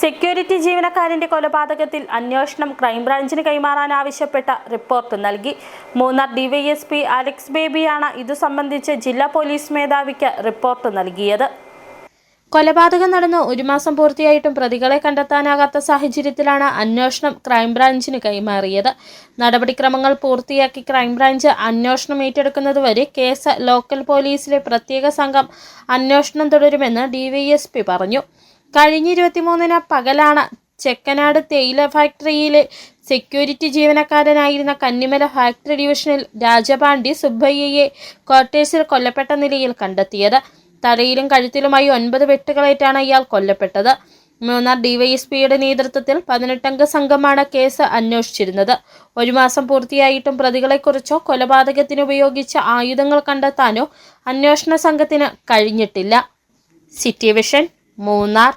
Security ജീവനക്കാരന്റെ കൊലപാതകത്തിൽ അന്വേഷണം ക്രൈംബ്രാഞ്ചിന് കൈമാറാൻ ആവശ്യപ്പെട്ട റിപ്പോർട്ട് നൽകി. മൂന്നാർ ഡിവൈഎസ്പി അലക്സ് ബേബിയാണ് ഇതു സംബന്ധിച്ച് ജില്ലാ പോലീസ് മേധാവിക്ക് റിപ്പോർട്ട് നൽകിയത്. കൊലപാതകം നടന്ന് ഒരു മാസം പൂർത്തിയായിട്ടും പ്രതികളെ കണ്ടെത്താനാകാത്ത സാഹചര്യത്തിലാണ് അന്വേഷണം ക്രൈംബ്രാഞ്ചിന് കൈമാറിയത്. നടപടിക്രമങ്ങൾ പൂർത്തിയാക്കി ക്രൈംബ്രാഞ്ച് അന്വേഷണം ഏറ്റെടുക്കുന്നതുവരെ കേസ് ലോക്കൽ പോലീസിലെ പ്രത്യേക സംഘം അന്വേഷണം തുടരുമെന്ന് ഡിവൈഎസ്പി പറഞ്ഞു. കഴിഞ്ഞ ഇരുപത്തിമൂന്നിന് പകലാണ് ചെക്കനാട് തേയില ഫാക്ടറിയിലെ സെക്യൂരിറ്റി ജീവനക്കാരനായിരുന്ന കന്നിമല ഫാക്ടറി ഡിവിഷനിൽ രാജപാണ്ഡി സുബ്ബയ്യയെ ക്വാർട്ടേഴ്സിൽ കൊല്ലപ്പെട്ട നിലയിൽ കണ്ടെത്തിയത്. തലയിലും കഴുത്തിലുമായി ഒൻപത് വെട്ടുകളേറ്റാണ് ഇയാൾ കൊല്ലപ്പെട്ടത്. മൂന്നാർ ഡിവൈഎസ്പിയുടെ നേതൃത്വത്തിൽ പതിനെട്ടംഗ സംഘമാണ് കേസ് അന്വേഷിച്ചിരുന്നത്. ഒരു മാസം പൂർത്തിയായിട്ടും പ്രതികളെക്കുറിച്ചോ കൊലപാതകത്തിന് ഉപയോഗിച്ച ആയുധങ്ങൾ കണ്ടെത്താനോ അന്വേഷണ സംഘത്തിന് കഴിഞ്ഞിട്ടില്ല. City vision Munnar